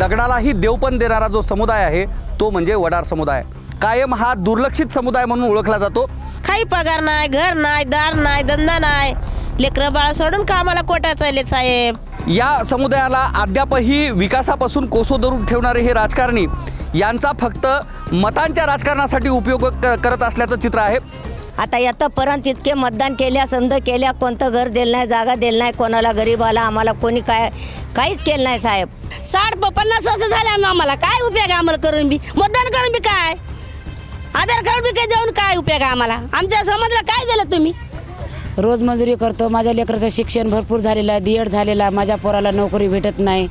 दगडालाही देवपण देणारा जो समुदाय आहे तो म्हणजे वडार समुदाय. कायम हा दुर्लक्षित समुदाय म्हणून ओळखला जातो. काही पगार नाही घर नाही दार नाही धंदा नाही. लेकरं बाळ सोडून कामाला कोटा चालले साहेब. या समुदायाला अद्यापही विकासापासून कोसो धरून ठेवणारे हे राजकारणी यांचा फक्त मतांच्या राजकारणासाठी उपयोग क- करत असल्याचं चित्र आहे. आता येतापर्यंत इतके मतदान केल्या संध केल्या कोणतं घर दिलं नाही जागा दिलं नाही कोणाला गरीबाला आम्हाला कोणी काय काहीच केलं नाही साहेब. साठ प- पन्नास वर्ष झाले आम्ही आम्हाला. काय उपयोग आहे आम्हाला करून बी? मतदान करून बी काय? आधार कार्ड बी काय देऊन काय उपयोग आहे आम्हाला? आमच्या समाजाला काय दिलं तुम्ही? रोज मजुरी करतो. माझ्या लेकराचं शिक्षण भरपूर झालेलं आहे डी एड झालेलं आहे. माझ्या पोराला नोकरी भेटत नाही.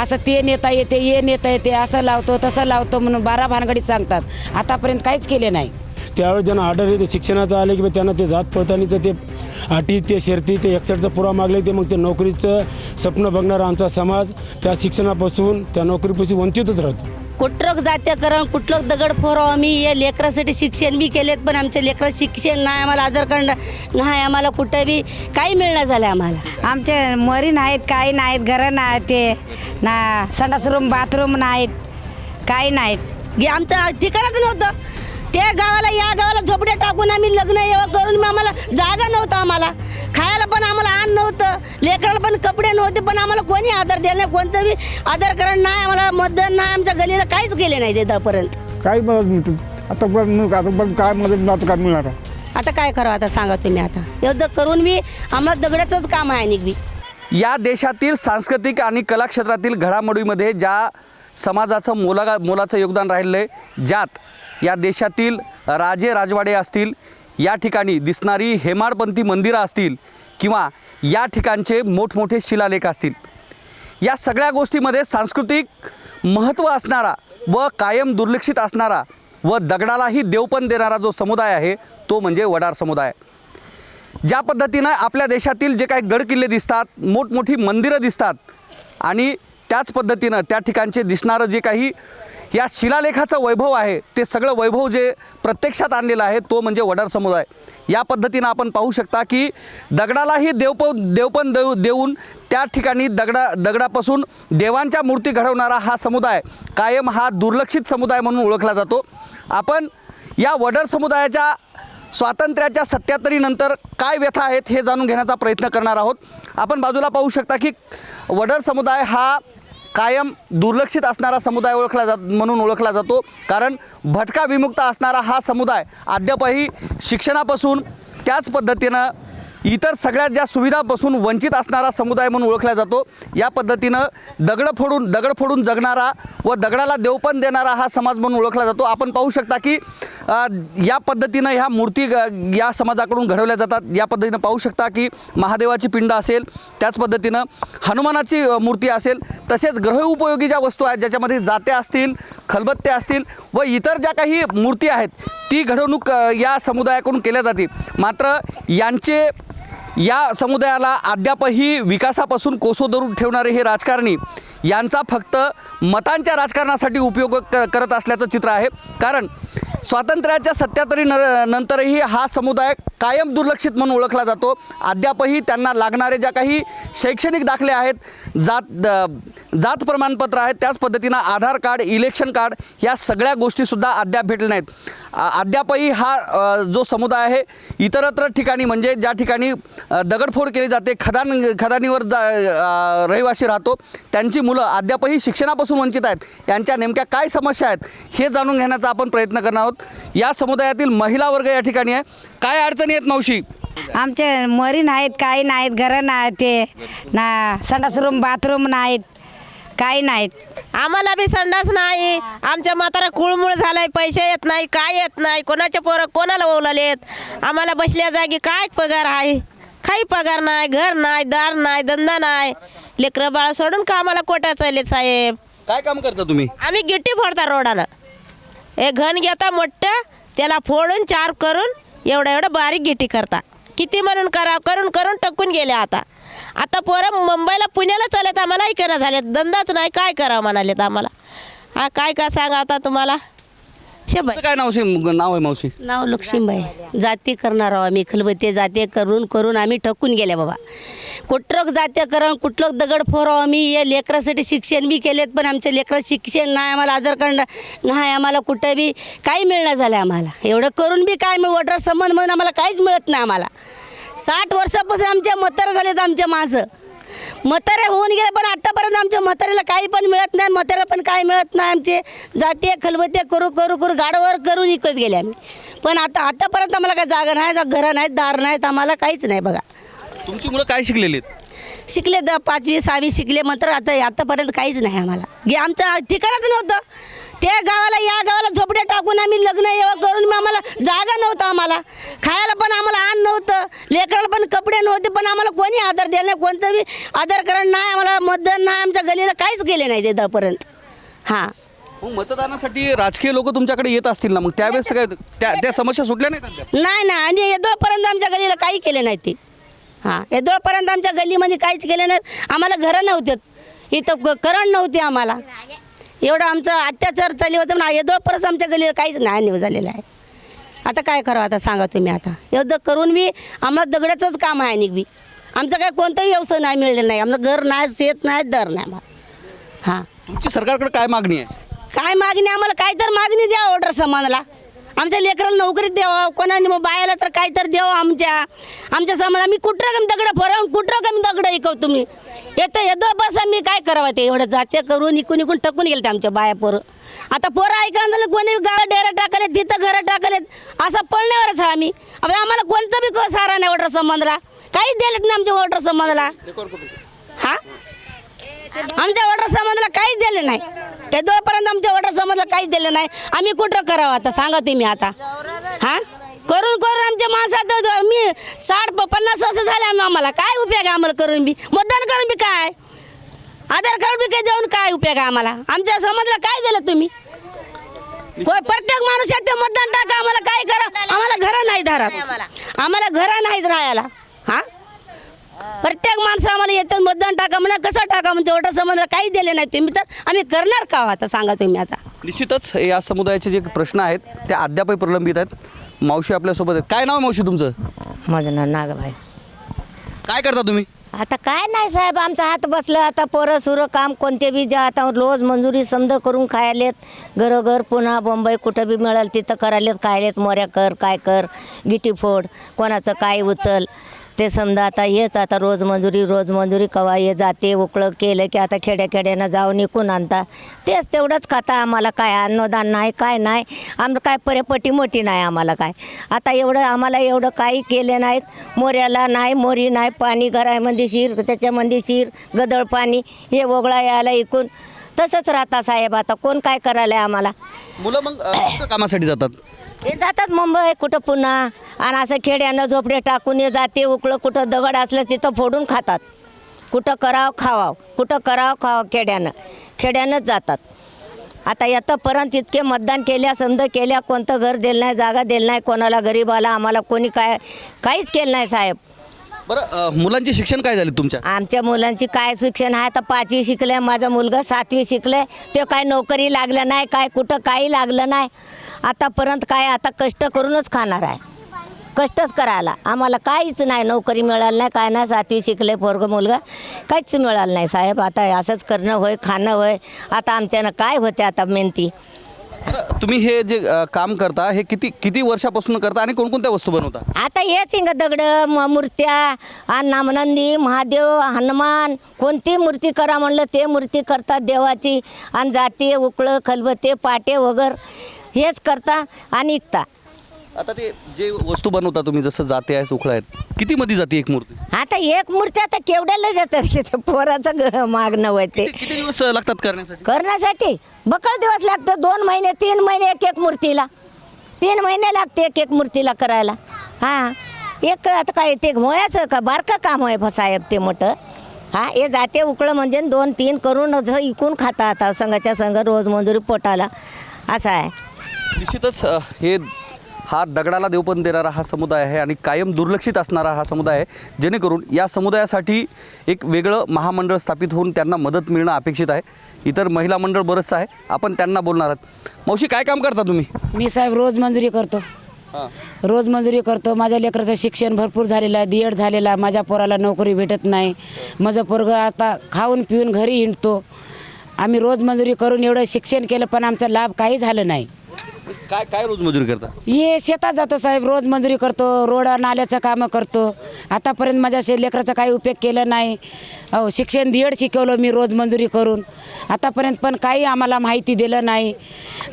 असं ते नेता येते ये नेता येते असं लावतो तसं लावतो म्हणून बारा भानगडीत सांगतात. आतापर्यंत काहीच केले नाही. त्यावेळेस ज्यांना ऑर्डर येते शिक्षणाचं आलं की त्यांना ते जात पडताळणीचं ते अटी ते शर्ती ते एकसठचा पुरावा मागले ते मग ते नोकरीचं स्वप्न बघणारा आमचा समाज त्या शिक्षणापासून त्या नोकरीपासून वंचितच राहतो. कुठलं जातीयकरण कुठलं दगड फोराव. आम्ही या लेकरासाठी शिक्षण बी केलेत पण आमच्या लेकरं शिक्षण नाही आम्हाला आधार कार्ड नाही आम्हाला कुठं बी काही मिळणार झालं आम्हाला. आमचे मरी नाहीत काही नाहीत घरं नाहीत ते. ना संडास रूम बाथरूम नाहीत काही नाहीत. गे आमचं ठिकाणच नव्हतं. त्या गावाला या गावाला झोपड्या टाकून आम्ही लग्न येवा करून मग आम्हाला जागा नव्हतं आम्हाला. खायला पण आम्हाला अन्न नव्हतं. लेकराला पण कपडे नव्हते पण आम्हाला कोणी आधार द्यायला नाही. कोणतं बी आधार कार्ड नाही आम्हाला मतदान नाही आमच्या गलीला काहीच केले नाही देतापर्यंत काही मदत मिळते. आतापर्यंत आतापर्यंत काय मदत आता काय मिळणार आहे. आता काय करावं आता सांगा तुम्ही आता. एवढं करून बी आम्हाला दगडाचंच काम आहे निघबी या देशातील सांस्कृतिक आणि कला क्षेत्रातील घडामोडीमध्ये ज्या समाजाचं मोला मोलाचं योगदान राहिलं आहे. ज्यात या देशातील राजे राजवाडे असतील या ठिकाणी दिसणारी हेमाडपंथी मंदिरं असतील किंवा या ठिकाणचे मोठमोठे शिलालेख असतील. या सगळ्या गोष्टीमध्ये सांस्कृतिक महत्त्व असणारा व कायम दुर्लक्षित असणारा व दगडालाही देवपण देणारा जो समुदाय आहे तो म्हणजे वडार समुदाय. ज्या पद्धतीनं आपल्या देशातील जे काही गडकिल्ले दिसतात मोठमोठी मंदिरं दिसतात आणि त्याच पद्धतीनं त्या ठिकाणचे दिसणारं जे काही या शिलालेखाचं वैभव आहे ते सगळं वैभव जे प्रत्यक्षात आणलेलं आहे तो म्हणजे वडार समुदाय. या पद्धतीनं आपण पाहू शकता की दगडालाही देवप देवपण देऊ देऊन त्या ठिकाणी दगडा दगडापासून देवांच्या मूर्ती घडवणारा हा समुदाय कायम हा दुर्लक्षित समुदाय म्हणून ओळखला जातो. आपण या वडर समुदायाच्या स्वातंत्र्याच्या सत्याहत्तरीनंतर काय व्यथा आहेत हे जाणून घेण्याचा प्रयत्न करणार आहोत. आपण बाजूला पाहू शकता की वडर समुदाय हा कायम दुर्लक्षित असणारा समुदाय ओळखला जात म्हणून ओळखला जातो. कारण भटका विमुक्त असणारा हा समुदाय अद्यापही शिक्षणापासून त्याच पद्धतीनं इतर सगळ्या ज्या सुविधापासून वंचित असणारा समुदाय म्हणून ओळखला जातो या पद्धतीनं दगड फोडून दगड फोडून जगणारा व दगडाला देवपण देणारा हा समाज म्हणून ओळखला जातो. आपण पाहू शकता की या पद्धतीनं ह्या मूर्ती ग- या समाजाकडून घडवल्या जातात. या पद्धतीनं पाहू शकता की महादेवाची पिंड असेल त्याच पद्धतीनं हनुमानाची मूर्ती असेल तसेच ग्रहउपयोगी ज्या वस्तू आहेत ज्याच्यामध्ये जात्या असतील खलबत्ते असतील व इतर ज्या काही मूर्ती आहेत ती घडवणूक या समुदायाकडून केल्या जाते मात्र यांचे या समुदायाला अद्यापही विकासापासून कोसो धरून ठेवणारे हे राजकारणी यांचा फक्त मतांच्या राजकारणासाठी उपयोग क करत असल्याचं चित्र आहे. कारण स्वातंत्र्याच्या सत्यातरी न नंतरही हा समुदाय कायम दुर्लक्षित म्हणून ओळखला जातो. अद्यापही त्यांना लागणारे ज्या काही शैक्षणिक दाखले आहेत जात जात प्रमाणपत्र आहेत त्याच पद्धतीनं आधार कार्ड इलेक्शन कार्ड या सगळ्या गोष्टीसुद्धा अद्याप भेटल्या नाहीत. अद्यापही हा जो समुदाय आहे इतरत्र ठिकाणी म्हणजे ज्या ठिकाणी दगडफोड केली जाते खदान खदानीवर जा रहिवासी राहतो त्यांची मुलं अद्यापही शिक्षणापासून वंचित आहेत. यांच्या नेमक्या काय समस्या आहेत हे जाणून घेण्याचा आपण प्रयत्न करणार आहोत. या समुदायातील महिला वर्ग या ठिकाणी आहे. काय अडचणी आहेत मावशी? आमचे मरी नाहीत काही नाहीत घरं नाहीत ते ना संडास रूम बाथरूम नाहीत काही नाहीत. आम्हाला बी संडास नाही. आमच्या म्हातारा कुळमुळ झालाय पैसे येत नाही काय येत नाही कोणाचे पोरं कोणाला ओलालेत? आम्हाला बसल्या जागी काय पगार आहे? काही पगार नाही घर नाही दार नाही धंदा नाही. लेकरं बाळ सोडून कामाला कोटा चाललेत साहेब? काय काम करता तुम्ही? आम्ही गिट्टी फोडता रोडानं. हे घन घेता मोठं त्याला फोडून चार करून एवढं एवढं बारीक गिट्टी करता. किती म्हणून करा करून करून टकून गेले आता. आता पोरं मुंबईला पुण्याला चालत आम्हाला ऐकणं झालेत. धंदाच नाही काय करावं म्हणालेत आम्हाला? हा काय का सांगा आता तुम्हाला? शेबाई तुमचं काय नाव शे- नाव आहे मावशी? नाव लक्ष्मीबाई. जाती करणार आहो आम्ही खलबते. जाते करून करून आम्ही ठकून गेले बाबा. कुठलं जाते करून कुठलं दगड फोराव. आम्ही या लेकरासाठी शिक्षण बी केलेत पण आमच्या लेकरं शिक्षण नाही. आम्हाला आधार कार्ड नाही. आम्हाला कुठं बी काही मिळणं झालं आम्हाला. एवढं करून बी काय मिळ वॉटर संबंध म्हणून आम्हाला काहीच मिळत नाही आम्हाला. साठ वर्षापासून आमच्या म्हातारं झालेत आमच्या माणसं. म्हातारे होऊन गेले पण आतापर्यंत आमच्या म्हाताऱ्याला काही पण मिळत नाही म्हाताऱ्याला पण काही मिळत नाही. आमचे जाते खलबते करू करू करू गाडवर करून विकत गेले आम्ही. पण आता आतापर्यंत आम्हाला काही जागा नाही घरं नाहीत दार नाहीत आम्हाला काहीच नाही बघा. तुमची मुलं काय शिकलेली आहेत? शिकले द पाचवी सहावी शिकले मात्र आता आतापर्यंत काहीच नाही आम्हाला. गे आमचं ठिकाणच नव्हतं. त्या गावाला या गावाला झोपड्या टाकून आम्ही लग्न येवा करून आम्हाला जागा नव्हतं आम्हाला. खायला पण आम्हाला अन्न नव्हतं. लेकराला पण कपडे नव्हते पण आम्हाला कोणी आधार द्यायला नाही कोणतं बी आधार कारण नाही आम्हाला मतदान नाही आमच्या गलीला काहीच गेले नाही तेपर्यंत हां. मग मतदानासाठी राजकीय लोक तुमच्याकडे येत असतील ना मग त्यावेळेस काय त्या त्या समस्या सुटल्या नाही अद्याप? नाही ना आणि येदोळपर्यंत आमच्या गलीला काही केले नाही ते. हां येदोळपर्यंत आमच्या गल्लीमध्ये काहीच केले नाहीत आम्हाला घरं नव्हते. इथं करण नव्हते आम्हाला. एवढं आमचं अत्याचार चालू होतं पण येदोळपर्यंत आमच्या गलीला काहीच नाही न्यूज झालेलं आहे. आता काय करावं आता सांगा तुम्ही आता. एवढं करून बी आम्हाला दगडाचंच काम आहे बी. आमचं काय कोणताही व्यवसाय नाही मिळलेलं नाही. आमचं घर नाही शेत नाही दर नाही आम्हाला. हां. तुमची सरकारकडे काय मागणी आहे? काय मागणी आम्हाला काय तर मागणी द्या ऑर्डर समाजाला. आमच्या लेकराला नोकरीत द्यावं कोणाने मग बायाला तर काय तर द्यावं आमच्या. आमच्या समाज आम्ही कुठं कमी दगड फरावून कुठं कमी दगड ऐकव तुम्ही? येतं येतो बस आम्ही काय करावं ते एवढं जाते करून इकून इकून टकून गेले ते आमच्या बाया पोरं. आता पोरं ऐकायला झालं कोणी गावात डेरा टाकले तिथं घरं टाकलेत असं पळण्यावरच हा आम्ही. आता आम्हाला कोणतं बी सारा नाही ऑर्डर संबंधला. काहीच दिलेत नाही आमच्या ऑर्डर संबंधला. हा? आमच्या ऑर्डर समाजाला काहीच दिले नाही. ते जोपर्यंत आमच्या ऑर्डर समाजाला काहीच दिले नाही आम्ही कुठं करावं आता? सांगा तुम्ही आता. हा? करून करून आमच्या माणसात मी साठ प- पन्नास वर्ष झाले आम्ही आम्हाला. काय उपयोग आहे आम्हाला करून बी? मतदान करून बी काय? आधार कार्ड बी काय देऊन काय उपयोग आहे आम्हाला? आमच्या समाजाला काय दिलं तुम्ही? प्रत्येक माणूस ते मतदान टाका आम्हाला काय करा? आम्हाला घरं नाही धरा आम्हाला घरं नाहीत राहायला. हा? प्रत्येक माणसं आम्हाला येतात मतदान टाका म्हणा कसं टाका म्हणजे एवढं संबंध काही दिले नाही तुम्ही तर आम्ही करणार का हो आता सांगा तुम्ही आता? निश्चितच या समुदायाचे जे प्रश्न आहेत ते अद्यापही प्रलंबित आहेत. मावशी आपल्यासोबत आहेत. काय नाव आहे मावशी तुमचं? माझं नाव नागबाई काय करता तुम्ही? आता काय नाही साहेब आमचा हात बसलं. आता पोरं सुरं काम कोणते बी ज्या आता रोज मंजुरी समज करून खायलेत. घरोघर पुन्हा बंबई कुठं बी मिळेल तिथं करायलेत खायलेत मोऱ्या कर काय कर गिटी फोड कोणाचं काय उचल. ते समजा आता येत आता रोज मंजुरी रोज मंजुरी कवा ये जाते उकळं केलं की आता खेड्या खेड्यानं जाऊन निघून आणता. तेच तेवढंच खाता आम्हाला काय अन्नदान नाही काय नाही. आमचं काय परेपटी मोठी नाही आम्हाला काय. आता एवढं आम्हाला एवढं काही केले नाहीत. मोऱ्याला नाही मोरी नाही पाणी घरामध्ये शिर त्याच्यामध्ये शिर गदळ पाणी हे वगळा यायला इकून. तसंच राहता साहेब आता कोण काय करायला आम्हाला? मुलं मग कामासाठी जातात? हे जातात मुंबई कुठं पुन्हा? आणि असं खेड्यानं झोपडे टाकून हे जाते उकळं कुठं दगड असलं तिथं फोडून खातात. कुठं करावं खावाव. कुठं करावं खावावं खेड्यानं. खेड्यानंच जातात. आता यातपर्यंत इतके मतदान केल्या समज केल्या कोणतं घर दिलं नाही जागा दिलं नाही कोणाला गरीबाला आम्हाला कोणी काय काहीच केलं नाही साहेब. बरं मुलांचे शिक्षण काय झाले तुमच्या? आमच्या मुलांची काय शिक्षण आहे? आता पाचवी शिकले माझा मुलगा सातवी शिकले ते काय नोकरी लागलं नाही काय कुठं काही लागलं नाही. आतापर्यंत काय आता कष्ट करूनच खाणार आहे. कष्टच करायला. आम्हाला काहीच नाही. नोकरी मिळाली नाही काय नाही. सातवी शिकले पोरग मुलगा. काहीच मिळालं नाही साहेब. आता असंच करणं होय खाणं होय. आता आमच्यानं काय होते आता मेहनती? तुम्ही हे जे अ, काम करता हे किती किती वर्षापासून करता आणि कोणकोणत्या वस्तू बनवता? आता हेच इंग दगड म- मूर्त्या आणि नामनंदी महादेव हनुमान. कोणती मूर्ती करा म्हणलं ते मूर्ती करतात देवाची. आणि जाते उकळं खलबते पाटे वगैरे. हेच करता आणि इकता. आता ते जे वस्तू बनवता तुम्ही जसं जाते आहे उखळा आहेत किती मध्ये जाते एक मूर्ती? आता एक मूर्ती आता केवढ्याला देतात तिथे पोराचं ग- मागणं होय ते किती दिवस लागतात करण्यासाठी? करण्यासाठी? बकळ दिवस लागतं दोन महिने तीन महिने एक एक मूर्तीला. तीन महिने लागते एक एक मूर्तीला करायला. हां एक आता काय ते मोयाचं का बारकं काम आहे ब साहेब ते मोठं. हां हे जाते उकळं म्हणजे दोन तीन करून असं इकून खाता आता संघाच्या संघ रोज मंजुरी पोटाला. असं आहे. निश्चितच अ, हे हा दगडाला देवपण देणारा हा समुदाय आहे आणि कायम दुर्लक्षित असणारा हा समुदाय आहे. जेणेकरून या समुदायासाठी एक वेगळं महामंडळ स्थापित होऊन त्यांना मदत मिळणं अपेक्षित आहे. इतर महिला मंडळ बरंचसं आहे. आपण त्यांना बोलणार आहात. मावशी काय काम करता तुम्ही? मी साहेब रोज मंजुरी करतो. रोज मंजुरी करतो. माझ्या लेकराचं शिक्षण भरपूर झालेलं आहे एड झालेला आहे. माझ्या पोराला नोकरी भेटत नाही. माझं पोरगं आता खाऊन पिऊन घरी हिंडतो. आम्ही रोज मंजुरी करून एवढं शिक्षण केलं पण आमचा लाभ काही झालं नाही. काय काय रोज मजुरी करता? हे शेतात जातो साहेब रोज मंजुरी करतो रोड नाल्याचं कामं करतो. आतापर्यंत माझ्या शे लेकराचा काही उपयोग केला नाही. हो शिक्षण दीड शिकवलं मी रोज मंजुरी करून. आतापर्यंत पण काही आम्हाला माहिती दिलं नाही.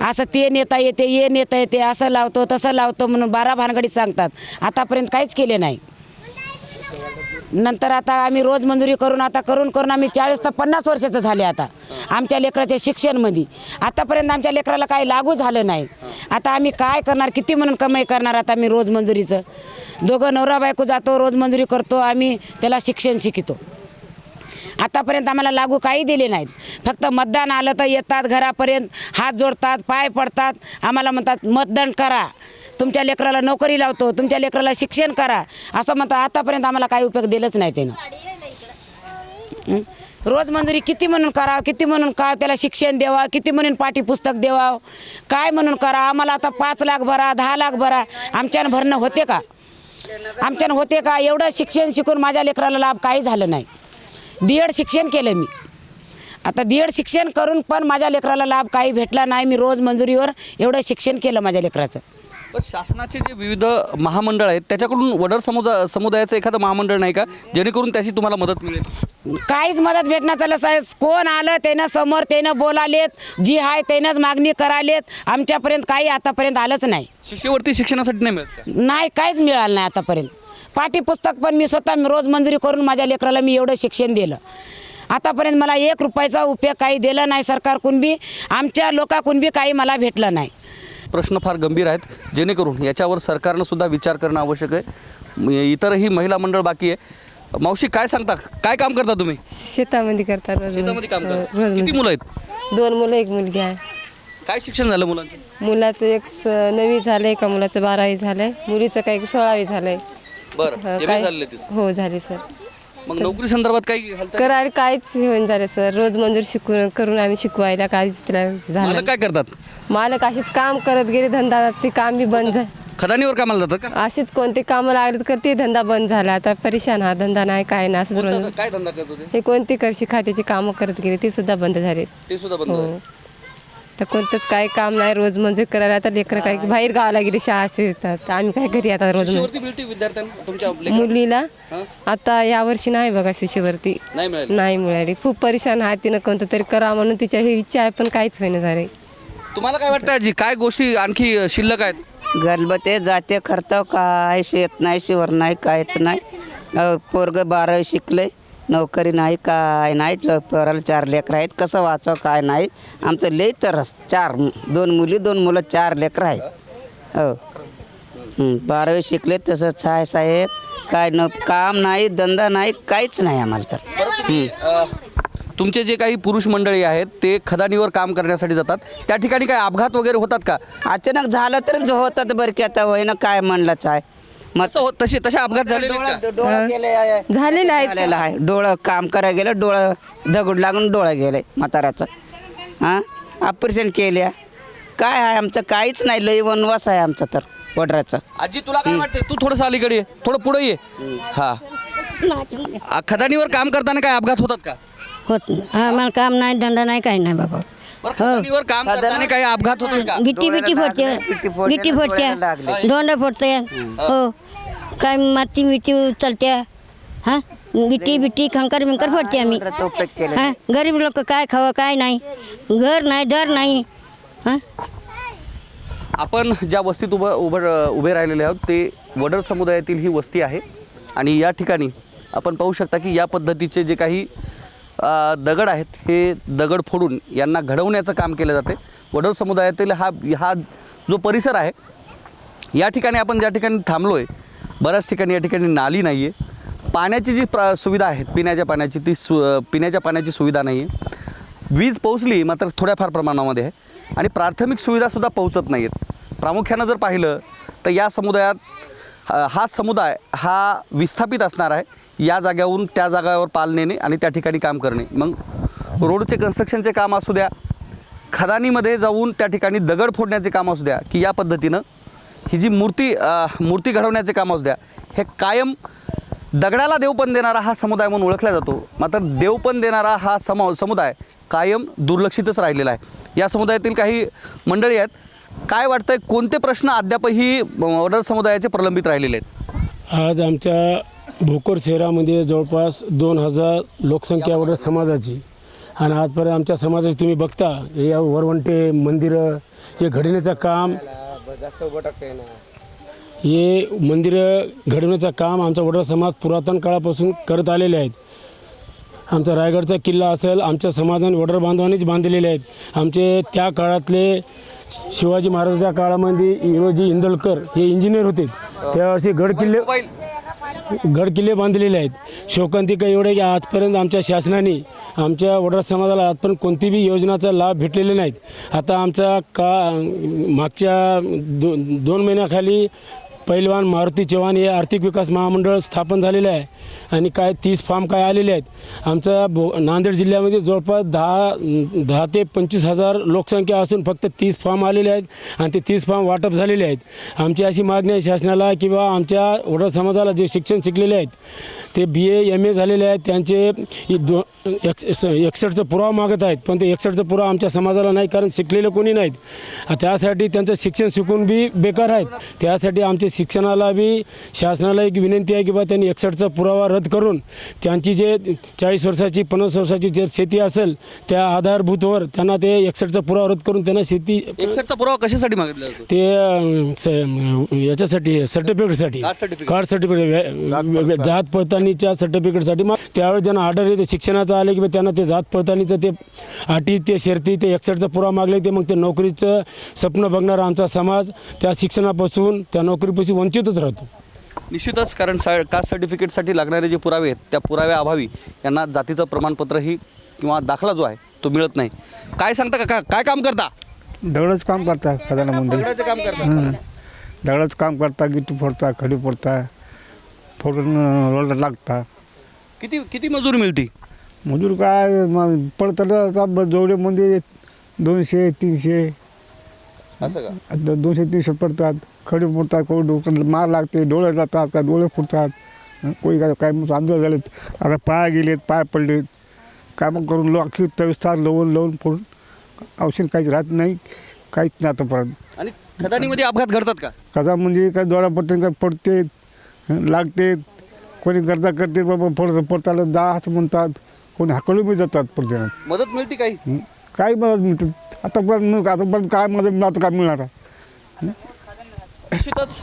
असं ते नेता येते ये नेता येते असं लावतो तसं लावतो म्हणून बारा भानगडीत सांगतात. आतापर्यंत काहीच केले नाही. नंतर आता आम्ही रोज मंजुरी करून आता करून करून आम्ही चाळीस तर पन्नास वर्षाचं झाले आता. आमच्या लेकराच्या शिक्षणमध्ये. आतापर्यंत आमच्या लेकराला काही लागू झालं नाही. आता आम्ही काय करणार? किती म्हणून कमाई करणार आता आम्ही रोज मंजुरीचं? दोघं नवरा बायको जातो रोज मंजुरी करतो आम्ही त्याला शिक्षण शिकतो. आतापर्यंत आम्हाला लागू काही दिले नाहीत. फक्त मतदान आलं तर येतात घरापर्यंत हात जोडतात पाय पडतात. आम्हाला म्हणतात मतदान करा. तुमच्या लेकराला नोकरी लावतो तुमच्या लेकराला शिक्षण करा. असं म्हणतात आतापर्यंत आम्हाला काही उपयोग दिलंच नाही त्यानं? रोज मंजुरी किती म्हणून करावं किती म्हणून का त्याला शिक्षण द्यावा किती म्हणून पाठीपुस्तक द्यावा काय म्हणून करा आम्हाला आता पाच लाख भरा दहा लाख भरा आमच्यानं भरणं होते का? आमच्यानं होते का? एवढं शिक्षण शिकून माझ्या लेकराला लाभ काही झालं नाही. डी एड शिक्षण केलं मी. आता डी एड शिक्षण करून पण माझ्या लेकराला लाभ काही भेटला नाही. मी रोज मंजुरीवर एवढं शिक्षण केलं माझ्या लेकराचं. पण शासनाचे जे विविध महामंडळ आहेत त्याच्याकडून वडर समुदाय समुदायाचं एखादं महामंडळ नाही का? जेणेकरून त्याची तुम्हाला मदत मिळेल. काहीच मदत भेटणार चाललं साहेब. कोण आलं त्यानं समोर त्यानं बोलालेत. जी आहे त्यानंच मागणी करालेत. आमच्यापर्यंत काही आतापर्यंत आलंच नाही. शिष्यवृत्ती शिक्षणासाठी नाही मिळत? नाही काहीच मिळालं नाही आतापर्यंत. पाठीपुस्तक पण मी स्वतः रोज मंजुरी करून माझ्या लेकराला मी एवढं शिक्षण दिलं. आतापर्यंत मला एक रुपयाचा उपयोग काही दिला नाही सरकारकडून बी. आमच्या लोकांकडून बी काही मला भेटलं नाही. प्रश्न फार गंभीर आहेत. जेणेकरून याच्यावर सरकारनं सुद्धा विचार करणं आवश्यक आहे. इतरही महिला मंडळ बाकी आहे. मावशी काय सांगता? काय काम करता तुम्ही? शेतामध्ये करतात रोज. शेतामध्ये काम हो, करता रोज किती मुलं आहेत? दोन मुलं एक मुलगी आहे. काय शिक्षण झालं मुलांचं? मुलाचं एक स- नववी झालंय का मुलाचं बारावी झालंय. मुलीचं काही सोळावी झालंय. बरं अं, MA काय? झालेलं आहे तिचं. हो झाले सर. मग नोकरी संदर्भात काही हालचाल? करायला काहीच होऊन झालं सर रोज मंजूर शिकून करून आम्ही शिकवायला काहीच तिला झालं काय करतात? मालक अशीच काम करत गेले धंदा ते काम बी बंद झालं. खदानीवर कामाला जातात का? अशीच कोणते कामं लागले तर ते धंदा बंद झाला. आता परेशान हा धंदा नाही काय नाही असंच रोज. काय धंदा करत होते? हे कोणती करशी खात्याची कामं करत गेले ते सुद्धा बंद झाले ते सुद्धा बंद हो. झालं. तर कोणतंच काय काम नाही रोज मंजूर करायला आता लेकरं काय बाहेर गावाला गेले शाळा येतात. आम्ही काय घरी आता रोज शिष्यवृत्ती मिळते विद्यार्थ्यांना तुमच्या लेकरांना? मुलीला? हं? आता यावर्षी नाही बघा शिष्यवरती नाही मिळाली? नाही मिळाली. खूप परेशान आहे तिनं कोणतं तरी करा म्हणून तिच्या ही इच्छा आहे पण काहीच होईना झाले. तुम्हाला काय वाटतं आजी काय गोष्टी आणखी शिल्लक आहेत? गलबते जाते करतो काय शेत नाही शिवर नाही काहीच नाही. पोरगं बारावी शिकले. नोकरी नाही काय नाही पोराला चार लेकरं आहेत कसं वाचावं काय नाही. आमचं लई तरस चार दोन मुली दोन मुलं चार लेकरं आहेत. हो. बारावी शिकले तसंच आहे साहेब. काय न काम नाही धंदा नाही काहीच नाही आम्हाला तर. तुमचे जे काही पुरुष मंडळी आहेत ते खदानीवर काम करण्यासाठी जातात. त्या ठिकाणी काय अपघात वगैरे होतात का? अचानक झालं तर होतात बरं की आता होईना काय म्हणलंच आहे मग असं होत तसे तसे अपघात का? डोळं गेले झालेलं आहे झालेलं आहे. डोळं काम करायला गेलं डोळं दगड लागून डोळं गेले म्हाताऱ्याचं. हां? ऑपरेशन केल्या. काय आहे आमचं? काहीच नाही. लई वनवास आहे आमचं तर वडराचं. आजी तुला काय वाटते तू थोडंसं अलीकडे ये. थोडं पुढे ये. हा. आ, खदानीवर काम करताना काय अपघात होतात का? होत नाही. आम्हाला काम नाही धंदा नाही काही नाही बाबा. बरं खदानीवर काम करताना काही अपघात होतात का? गिट्टी बिट्टी फोडते गिट्टी फोडते. दोंड फोडते हो. काय माती मिठी उचलते हा? गिट्टी बिट्टी खंकर बिंकर फोडते आम्ही. वडराचं उपयोग केले हा गरीब लोक काय खावं काय नाही. घर नाही दर नाही. हा? आपण ज्या वस्तीत उभं उभं उभे राहिलेले आहोत ते वडर समुदायातील ही वस्ती आहे. आणि या ठिकाणी आपण पाहू शकता की या पद्धतीचे जे काही दगड आहेत. हे दगड फोडून यांना घडवण्याचं काम केलं जाते. वडर समुदायातील हा हा जो परिसर आहे या ठिकाणी आपण ज्या ठिकाणी थांबलो आहे बऱ्याच ठिकाणी या ठिकाणी नाली नाही आहे पाण्याची जी प्र सुविधा आहे पिण्याच्या पाण्याची ती सु पिण्याच्या पाण्याची सुविधा नाही आहे वीज पोहोचली मात्र थोड्याफार प्रमाणामध्ये आहे आणि प्राथमिक सुविधासुद्धा पोहोचत नाही आहेत प्रामुख्यानं जर पाहिलं तर या समुदायात हा समुदाय हा विस्थापित असणार आहे. या जाग्यावरून त्या जागावर पाल नेणे आणि त्या ठिकाणी काम करणे. मग रोडचे कन्स्ट्रक्शनचे काम असू द्या खदानीमध्ये जाऊन त्या ठिकाणी दगड फोडण्याचे काम असू द्या की या पद्धतीनं ही जी मूर्ती मूर्ती घडवण्याचे काम असू द्या हे कायम दगडाला देवपण देणारा हा समुदाय म्हणून ओळखला जातो. मात्र देवपण देणारा हा सम समुदाय कायम दुर्लक्षितच राहिलेला आहे. या समुदायातील काही मंडळी आहेत काय वाटतंय कोणते प्रश्न अद्यापही ऑर्डर समुदायाचे प्रलंबित राहिलेले आहेत? आज आमच्या भोकर शहरामध्ये जवळपास दोन हजार लोकसंख्या वगैरे समाजाची. आणि आजपर्यंत आमच्या समाजाची तुम्ही बघता या वरवंटे मंदिरं हे घडवण्याचं काम हे मंदिरं घडवण्याचं काम आमचा वडर समाज पुरातन काळापासून करत आलेले आहेत. आमचा रायगडचा किल्ला असेल आमच्या समाजाने वडर बांधवानेच बांधलेले आहेत. आमचे त्या काळातले शिवाजी महाराजाच्या काळामध्ये हिरोजी इंदलकर हे इंजिनियर होते. त्यावेळेस गड किल्ले गडकिल्ले बांधलेले आहेत. शोकांतिका एवढे की आजपर्यंत आमच्या शासनाने आमच्या वडरा समाजाला आजपर्यंत कोणतीही योजनाचा लाभ भेटलेले नाहीत. आता आमचा का मागच्या दो दोन महिन्याखाली पैलवान मारुती चव्हाण हे आर्थिक विकास महामंडळ स्थापन झालेलं आहे आणि काय तीस फार्म काय आलेले आहेत. आमचा बो नांदेड जिल्ह्यामध्ये जवळपास दहा दहा ते पंचवीस हजार लोकसंख्या असून फक्त तीस फार्म आलेले आहेत आणि ते तीस फार्म वाटप झालेले आहेत. आमची अशी मागणी आहे शासनाला किंवा आमच्या वडा समाजाला जे शिक्षण शिकलेले आहेत ते बी ए एम ए झालेले आहेत त्यांचे दो एक एकसष्टचा पुरावा मागत आहेत पण ते एकसष्टचा पुरावा आमच्या समाजाला नाही कारण शिकलेले कोणी नाहीत. त्यासाठी त्यांचं शिक्षण शिकून बी बेकार आहेत. त्यासाठी आमचे शिक्षणाला बी शासनाला एक विनंती आहे की बा त्यांनी एकसष्टचा पुरावा रद्द करून त्यांची जे चाळीस वर्षाची पन्नास वर्षाची जे शेती असेल त्या आधारभूतवर त्यांना ते एकसष्टचा पुरावा रद्द करून त्यांना शेती एकसष्टचा पुरावा कशासाठी मागितला जातो? ते अं, स- याच्यासाठी सर्टिफिकेटसाठी. कार्ड सर्टिफिकेट जात पडताळणीच्या सर्टिफिकेटसाठी मग त्यावेळेस ज्यांना ऑर्डर येते शिक्षणाचं आले की बा त्यांना ते जात पडताळणीचं ते अटी ते शर्ती ते एकसष्टचा पुरावा मागले ते मग ते नोकरीचं स्वप्न बघणारा आमचा समाज त्या शिक्षणापासून त्या नोकरीपासून वंचितच राहतो. निश्चितच कारण सा कास्ट सर्टिफिकेटसाठी लागणारे जे पुरावे आहेत त्या पुराव्याअभावी यांना जातीचं प्रमाणपत्रही किंवा दाखला जो आहे तो मिळत नाही. काय सांगता काका? काय काम करता? दगडच काम करता खदानामध्ये दगडाचं काम करता. हं. दगडच काम करता गिट्टू फोडता खडी फोडता फोडून रोडला लागता. किती किती मजुरी मिळती मजूर काय मग पडतं आता ब- जेवढे म्हणजे दोनशे तीनशे. असं का? आता दोनशे तीनशे पडतात. खडी फोडतात कोण डोक्याला मार लागते डोळे जातात का डोळे फुटतात कोणी काय काय मग आंदोलन झालेत. आता पाय गेलेत पाय पडलेत. कामं करून लो अख्खी चोवीस तास लवून लवून फोडून औषध काहीच राहत नाही काहीच नाही आतापर्यंत. आणि खदानीमध्ये अपघात घडतात का? कथा म्हणजे काय दोरा पडते काय पडते लागते कोणी करता करते बाबा पडतं पडताला जा असं म्हणतात. कोणी हाकलून बी जातात पडते मदत मिळते काही? काही मदत मिळते. आतापर्यंत आतापर्यंत काय मदत मिळतं काय मिळणार? निश्चितच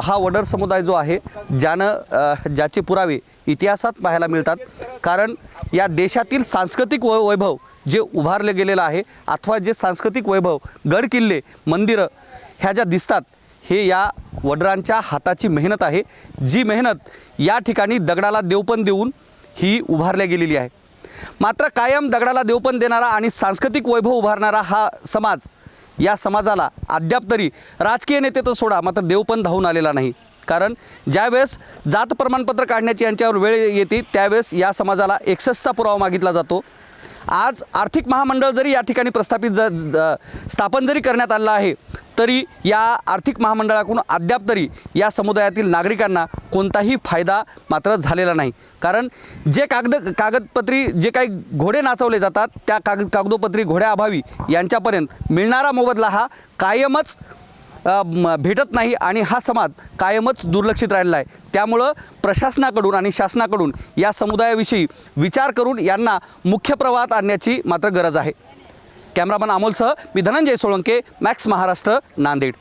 हा वडर समुदाय जो आहे ज्यानं ज्याचे पुरावे इतिहासात पाहायला मिळतात. कारण या देशातील सांस्कृतिक वै वैभव जे उभारले गेलेलं आहे अथवा जे सांस्कृतिक वैभव गड किल्ले मंदिरं ह्या ज्या दिसतात हे या वडरांच्या हाताची मेहनत आहे. जी मेहनत या ठिकाणी दगडाला देवपण देऊन ही उभारल्या गेलेली आहे. मात्र कायम दगडाला देवपण देणारा आणि सांस्कृतिक वैभव उभारणारा हा समाज या समाजाला अद्याप तरी राजकीय नेते तर सोडा मात्र देवपण धावून आलेला नाही. कारण ज्यावेळेस जात प्रमाणपत्र काढण्याची यांच्यावर वेळ येते त्यावेळेस या समाजाला एकसष्टचा पुरावा मागितला जातो. आज आर्थिक महामंडळ जरी या ठिकाणी प्रस्थापित ज ज- स्थापन जरी करण्यात आलं आहे तरी या आर्थिक महामंडळाकडून अद्याप तरी या समुदायातील नागरिकांना कोणताही फायदा मात्र झालेला नाही. कारण जे कागद कागदपत्री जे काही घोडे नाचवले जातात त्या कागद कागदोपत्री घोड्याअभावी यांच्यापर्यंत मिळणारा मोबदला हा कायमच भेटत नाही आणि हा समाज कायमच दुर्लक्षित राहिलेला आहे. त्यामुळं प्रशासनाकडून आणि शासनाकडून या समुदायाविषयी विचार करून यांना मुख्य प्रवाहात आणण्याची मात्र गरज आहे. कॅमेरामन अमोलसह मी धनंजय सोळंके मॅक्स महाराष्ट्र नांदेड.